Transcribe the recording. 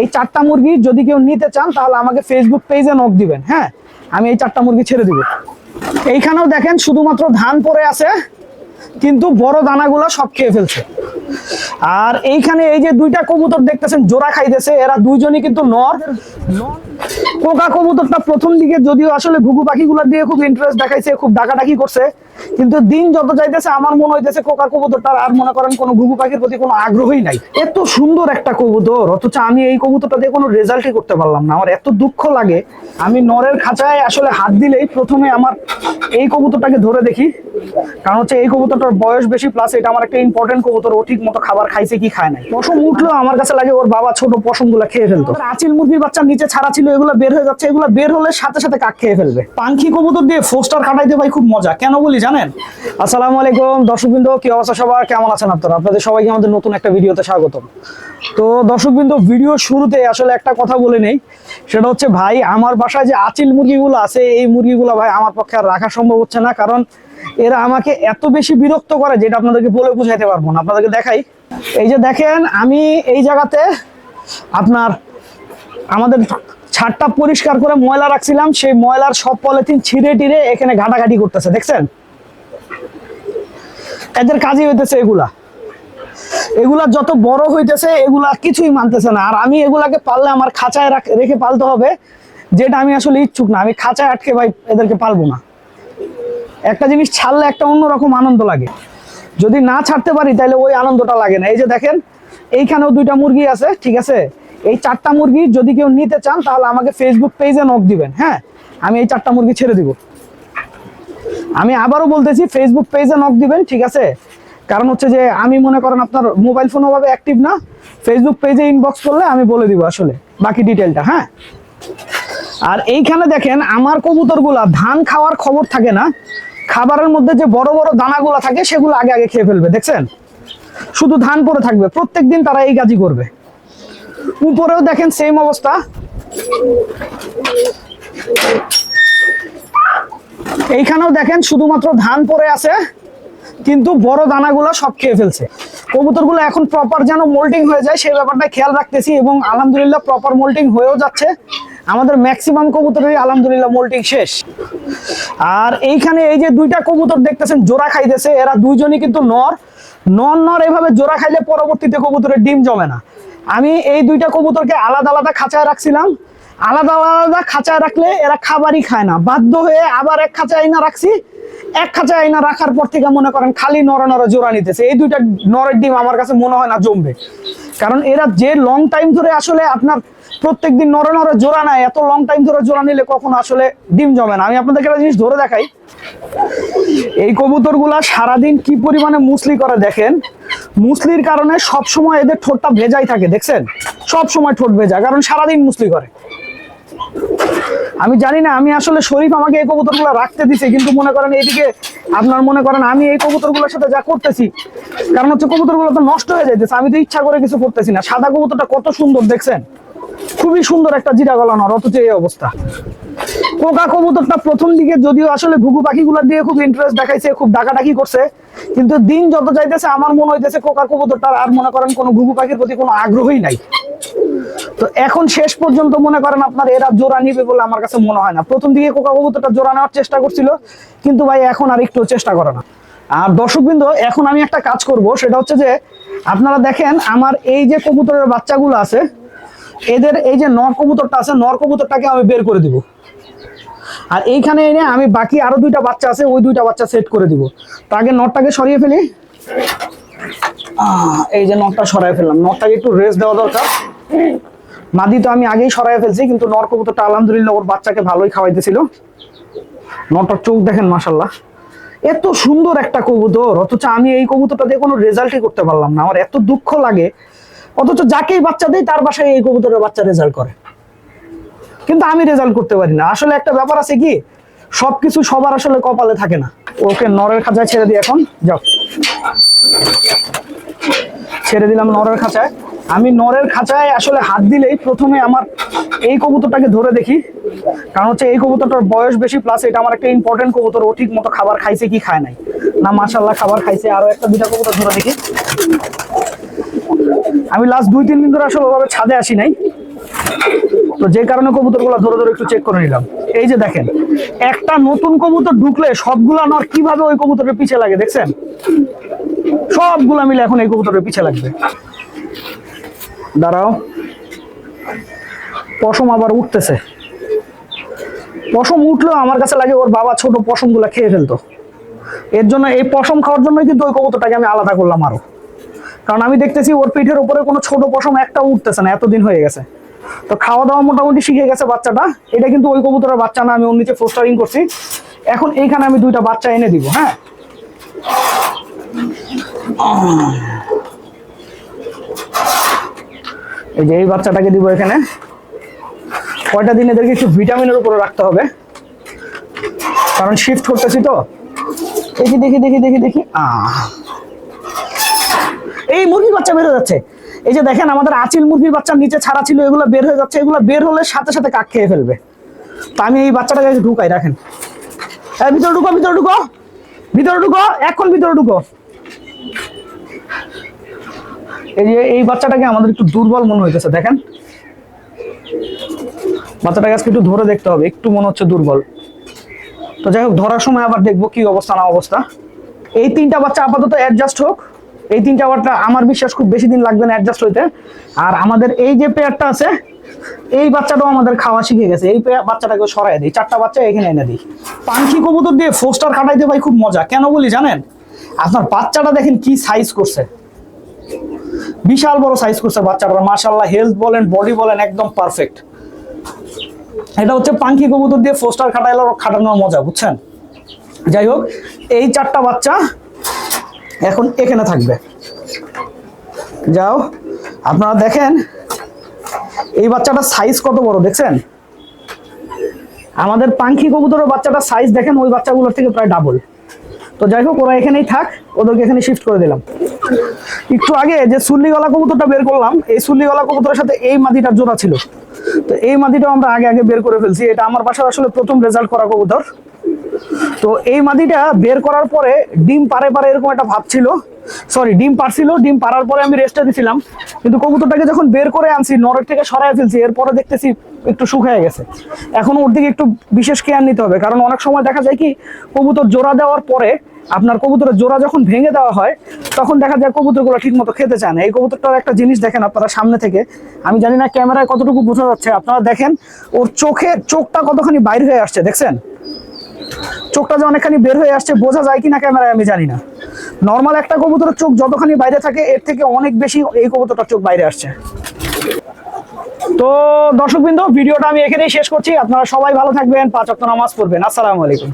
এই চারটা মুরগি যদি কেউ নিতে চান, তাহলে আমাকে ফেসবুক পেজে নক দিবেন হ্যাঁ? আমি এই চারটা মুরগি ছেড়ে দিব। এইখানেও দেখেন, শুধুমাত্র ধান পরে আছে, কিন্তু বড় দানাগুলো সব খেয়ে ফেলছে। আর এইখানে এই যে দুইটা কবুতর দেখতেছেন, জোড়া খাইতেছে, এরা দুইজনই কিন্তু নর। কোকা কবুতরটা প্রথম দিকে যদিও আসলে ঘুঘু পাখিগুলো দিয়ে খুব ইন্টারেস্ট দেখাইছে, খুব ডাকাডাকি করছে, কিন্তু দিন যত যাইতেছে, আমার মনে হইতেছে কোকা কবুতরটার আর মনে করেন কোনো ঘুঘু পাখির প্রতি কোনো আগ্রহই নাই। এত সুন্দর একটা কবুতর, অথচ আমি এই কবুতরটা দিয়ে কোনো রেজাল্টই করতে পারলাম না। আমার এত দুঃখ লাগে। আমি নরের খাঁচায় আসলে হাত দিলেই প্রথমে আমার এই কবুতরটাকে ধরে দেখি। কারণ হচ্ছে এই কবুতরটার বয়স বেশি প্লাস এটা আমার একটা ইম্পর্টেন্ট কবুতর, ও ঠিক মতো খাবার খাইছে কি খায় নাই? পশম উঠল আমার কাছে লাগে ওর বাবা ছোট পশমগুলা খেয়ে ফেলতো। আচিল মুরগির বাচ্চা নিচে ছাড়া ছিল এগুলো বের হয়ে যাচ্ছে এগুলো বের হলে সাথে সাথে কাক খেয়ে ফেলবে। পাঙ্খি কবুতর দিয়ে ফোস্টার কাটাইতে ভাই খুব মজা কেন বলি জানেন? আসসালামু আলাইকুম দর্শকবৃন্দ কি অবস্থা সবার? কেমন আছেন আপনারা? আপনাদের সবাইকে আমাদের নতুন একটা ভিডিওতে স্বাগতম। তো দর্শকবৃন্দ ভিডিও শুরুতে আসলে একটা কথা বলে নেই সেটা হচ্ছে ভাই আমার বাসায় যে আচিল মুরগিগুলো আছে এই মুরগিগুলো ভাই আমার পক্ষে আর রাখা সম্ভব হচ্ছে না কারণ এরা আমাকে এত বেশি বিরক্ত করে যেটা আপনাদেরকে বলে বুঝাইতে পারব না। আপনাদেরকে দেখাই। এই যে দেখেন, আমি এই জায়গাতে আপনার আমাদের ছাদটা পরিষ্কার করে ময়লা রাখছিলাম। সেই ময়লার সব পলিথিন ছিঁড়ে টিড়ে এখানে ঘাটাঘাটি করতেছে, দেখছেন? এদের কাজই হইতেছে এগুলা। এগুলা যত বড় হইতেছে, এগুলা কিছুই মানতেছে না। আর আমি এগুলাকে পাললে আমার খাঁচায় রেখে পালতে হবে, যেটা আমি আসলে ইচ্ছুক না। আমি খাঁচায় আটকে ভাই এদেরকে পালবো না। একটা জিনিস ছাড়লে একটা অন্যরকম আনন্দ লাগে। যদি না ছাড়তে পারি, তাহলে ওই আনন্দটা লাগে না। এই যে দেখেন, এইখানেও দুইটা মুরগি আছে, ঠিক আছে? এই চারটা মুরগি যদি কেউ নিতে চান, তাহলে আমাকে ফেসবুক পেজে নক দিবেন হ্যাঁ? আমি এই চারটা মুরগি ছেড়ে দিব। আমি আবারও বলতেছি ফেসবুক পেজে নক দিবেন, ঠিক আছে? কারণ হচ্ছে যে, আমি মনে করেন আপনার মোবাইল ফোন ওভাবে অ্যাক্টিভ না। ফেসবুক পেজে ইনবক্স করলে আমি বলে দিব আসলে, বাকি ডিটেলটা হ্যাঁ? আর এইখানে দেখেন, আমার কবুতরগুলা ধান খাওয়ার খবর থাকে না। খাবারের মধ্যে যে বড় বড় দানাগুলো থাকে, সেগুলো আগে আগে খেয়ে ফেলবে, দেখছেন? শুধু ধান পরে থাকবে প্রত্যেক দিন তারা এই কাজই করবে। উপরেও দেখেন সেম অবস্থা। এইখানেও দেখেন শুধুমাত্র ধান পড়ে আছে, কিন্তু বড় দানাগুলো সব খেয়ে ফেলছে। কবুতরগুলো এখন প্রপার যেন মোল্টিং হয়ে যায়, সেই ব্যাপারটা খেয়াল রাখতেছি এবং আলহামদুলিল্লাহ প্রপার মোল্টিং হয়েও যাচ্ছে। আমাদের ম্যাক্সিমাম কবুতরেরই আলহামদুলিল্লাহ মোল্টিং শেষ। আর এইখানে এই যে দুইটা কবুতর দেখতেছেন, জোড়া খাইতেছে, এরা দুইজনই কিন্তু নর। নর নর এভাবে জোড়া খাইলে পরবর্তীতে কবুতরের ডিম জমে না। আমি এই দুইটা কবুতরকে আলাদা আলাদা খাঁচায় রাখছিলাম। আলাদা আলাদা খাঁচায় রাখলে এরা খাবারই খায় না। বাধ্য হয়ে আবার এক খাঁচায় আইনা রাখছি। এক খাঁচায় আইনা রাখার পর থেকে মনে করেন খালি নরে নরে জোড়া নিতেছে। এই দুইটা নরের ডিম আমার কাছে মনে হয় না জমবে। কারণ এরা যে লং টাইম ধরে আসলে আপনার প্রত্যেকদিন নরে নরে জোড়া নেয়, এত লং টাইম ধরে জোড়া নিলে কখন আসলে ডিম জমে না। আমি আপনাদেরকে একটা জিনিস ধরে দেখাই। এই কবুতরগুলা সারাদিন কি পরিমাণে মুসলি করে দেখেন? মুসলির কারণে সব সময় এদের ঠোঁটটা ভেজাই থাকে, দেখছেন? সব সময় ঠোঁট ভেজা, কারণ সারাদিন মুসলি করে। আমি জানি না, আমি আসলে শরীফ আমাকে এই কবুতরগুলো রাখতে দিছে, কিন্তু মনে করেন এইদিকে আপনার মনে করেন আমি এই কবুতরগুলোর সাথে যা করতেছি, কারণ হচ্ছে কবুতরগুলো তো নষ্ট হয়ে যাইতেছে, আমি তো ইচ্ছা করে কিছু করতেছি না। সাদা কবুতরটা কত সুন্দর, দেখছেন? খুবই সুন্দর একটা জিরা গলা নর অথচ এই অবস্থা। কোকা কবুতরটা প্রথম দিকে যদিও আসলে ঘুঘু পাখিগুলো দিয়ে খুব ইন্টারেস্ট দেখাইছে, খুব ডাকাডাকি করছে, কিন্তু দিন যত যাইতেছে, আমার মনে হইতেছে কোকা কবুতরটার আর মনে করেন কোনো ঘুঘু পাখির প্রতি কোনো আগ্রহই নাই। তো এখন শেষ পর্যন্ত মনে করেন আপনার এরা জোড়া নিবে বলে আমার কাছে মনে হয় না। প্রথম দিকে কোকা কবুতরটা জোড়া নেওয়ার চেষ্টা করছিল, কিন্তু ভাই এখন আর একটু চেষ্টা করে না। আর দর্শকবৃন্দ, এখন আমি একটা কাজ করব, সেটা হচ্ছে যে, আপনারা দেখেন আমার এই যে কবুতরের বাচ্চাগুলো আছে এদের এই যে নর কবুতরটা আছে, নর কবুতরটাকে আমি বের করে দিব। আর এইখানে এনে আমি বাকি আরও দুইটা বাচ্চা আছে, ওই দুইটা বাচ্চা সেট করে দিব। তো আগে নটটাকে সরিয়ে ফেলি। এই যে নটটা সরাই ফেললাম। নটটাকে একটু রেস্ট দেওয়া দরকার। মাদি তো আমি আগেই সরাই ফেলছি, কিন্তু নর কবুতরটা আলহামদুলিল্লাহ ওর বাচ্চাকে ভালোই খাওয়াইতেছিল। নটটার চোখ দেখেন মাসাল্লাহ এত সুন্দর একটা কবুতর, অথচ আমি এই কবুতরটা দিয়ে কোনো রেজাল্টই করতে পারলাম না। আমার এত দুঃখ লাগে অথচ যাকেই বাচ্চা দেয় তার বাসায় এই কবুতরের বাচ্চা রেজাল্ট করে। কিন্তু আমি রেজাল্ট করতে পারি না। আসলে একটা ব্যাপার আছে কি, সবকিছু সবার আসলে কপালে থাকে না। ওকে নরের খাঁচায় ছেড়ে দিই এখন, যাও। ছেড়ে দিলাম নরের খাঁচায়। আমি নরের খাঁচায় আসলে হাত দিলেই প্রথমে আমার এই কবুতরটাকে ধরে দেখি। কারণ হচ্ছে এই কবুতরটার বয়স বেশি প্লাস এটা আমার একটা ইম্পর্টেন্ট কবুতর, ও ঠিক মতো খাবার খাইছে কি খায় নাই। না মাশাল্লাহ খাবার খাইছে, আরও একটা দুটা কবুতর ধরে দেখি। আমি লাস্ট দুই, তিন দিন ধরে আসলে ওভাবে ছাদে আসি নাই। তো যে কারণে কবুতরগুলো ধরে ধরে একটু চেক করে নিলাম। এই যে দেখেন, একটা নতুন কবুতর ঢুকলে সবগুলা নর কীভাবে ওই কবুতরের পিছে লাগে, দেখছেন? সবগুলা মিলে এখন এই কবুতরের পিছে লাগবে। দাঁড়াও। পশম আবার উঠতেছে। পশম উঠলেও আমার কাছে লাগে ওর বাবা ছোট পশমগুলা খেয়ে ফেলতো। এর জন্য এই পশম খাওয়ার জন্যই কিন্তু ওই কবুতরটাকে আমি আলাদা করলাম আরও। কারণ আমি দেখতেছি ওর পিঠের উপরে কোনো ছোট পশম একটা উঠতেছে না, এতদিন হয়ে গেছে। তো খাওয়া দাওয়া মোটামুটি শিখে গেছে বাচ্চাটা। এটা কিন্তু ওই কবুতরের বাচ্চা না, আমি ওর নিচে ফোস্টারিং করছি। এখন এইখানে আমি দুইটা বাচ্চা এনে দিব হ্যাঁ? এই যে এই বাচ্চাটাকে দিব এখানে। কয়টা দিন এদেরকে একটু ভিটামিনের উপরে রাখতে হবে। কারণ শিফট করতেছি তো। দেখি দেখি দেখি দেখি দেখি। আহ। এই মুরগির বাচ্চা বের হয়ে যাচ্ছে। এই যে দেখেন আমাদের আচিল মুরগির বাচ্চা নিচে ছাড়া ছিল, এগুলো বের হয়ে যাচ্ছে। এগুলো বের হলে সাথে সাথে কাক খেয়ে ফেলবে। তো আমি এই বাচ্চাটাকে ঢুকাই, রাখেন। এই ভিতরে ঢুকো ভিতরে ঢুকো। ভিতরে ঢুকো, এখন ভিতরে ঢুকো। এই যে এই বাচ্চাটাকে আমাদের একটু দুর্বল মনে হইতেছে, দেখেন। বাচ্চাটাকে আজকে একটু ধরে দেখতে হবে, একটু মনে হচ্ছে দুর্বল। তো যাই হোক, ধরার সময় আবার দেখব কি অবস্থা, না অবস্থা। এই তিনটা বাচ্চা আপাতত অ্যাডজাস্ট হোক। এই তিনটা বাচ্চা আমার বিশ্বাস খুব বেশি দিন লাগবে না অ্যাডজাস্ট হইতে। আর আমাদের এই যে পেয়ারটা আছে, এই বাচ্চাটাও আমাদের খাওয়া শিখে গেছে। এই বাচ্চাটাকে সরাই দিই। চারটা বাচ্চা এখানে এনে দিই। পাখি কবুতর দিয়ে ফোস্টার কাটাইতে ভাই খুব মজা। কেন বলি জানেন? আপনার বাচ্চাটা দেখেন কি সাইজ করছে। বিশাল বড় সাইজ করছে বাচ্চাটা মার্শাল্লাহ হেলথ বলেন বডি বলেন, একদম পারফেক্ট এটা হচ্ছে পাঙ্কি কবুতর দিয়ে ফোস্টার খাটাইলে খাটানোর মজা, বুঝছেন? যাই হোক, এই চারটা বাচ্চা এখন এখানে থাকবে। যাও, আপনারা দেখেন, এই বাচ্চাটার সাইজ কত বড়, দেখছেন? আমাদের পাঙ্খি কবুতরের বাচ্চাটার সাইজ দেখেন, ওই বাচ্চাগুলোর থেকে প্রায় ডাবল তো যাই হোক, ওরা এখানেই থাক, ওদেরকে এখানে শিফট করে দিলাম। একটু আগে যে সুল্লি গলা কবুতরটা বের করলাম, এই সুল্লি গলা কবুতরের সাথে এই মাদিটার জোড়া ছিল। তো এই মাদিটাও আমরা আগে আগে বের করে ফেলছি। এটা আমার বাসার আসলে প্রথম রেজাল্ট করা কবুতর। তো এই মাদিটা বের করার পরে ডিম পারে পারে এরকম একটা ভাব ছিল। সরি ডিম পারছিল ডিম পারার পরে আমি রেস্টে দিছিলাম। কিন্তু কবুতরটাকে যখন বের করে আনছি নরের থেকে সরাই ফেলছি, এরপরে দেখতেছি একটু শুকায় গেছে। এখন ওর দিকে একটু বিশেষ কেয়ার নিতে হবে, কারণ অনেক সময় দেখা যায় কি, কবুতর জোড়া দেওয়ার পরে আপনার কবুতরের জোড়া যখন ভেঙে দেওয়া হয়, তখন দেখা যায় কবুতরগুলো ঠিক মতো খেতে চায় না। এই কবুতরটার একটা জিনিস দেখেন আপনারা সামনে থেকে। আমি জানি না ক্যামেরায় কতটুকু বোঝা যাচ্ছে, আপনারা দেখেন, ওর চোখে, চোখটা কতখানি বাইর হয়ে আসছে, দেখছেন? চোখটা যে অনেকখানি বের হয়ে আসছে, বোঝা যায় কিনা ক্যামেরায় আমি জানি না। নর্মাল একটা কবুতরের চোখ যতখানি বাইরে থাকে, এর থেকে অনেক বেশি এই কবুতরটার চোখ বাইরে আসছে। তো দর্শকবৃন্দ, ভিডিওটা আমি এখানেই শেষ করছি। আপনারা সবাই ভালো থাকবেন, পাঁচ অক্ট নামাজ পড়বেন। আসসালামু আলাইকুম।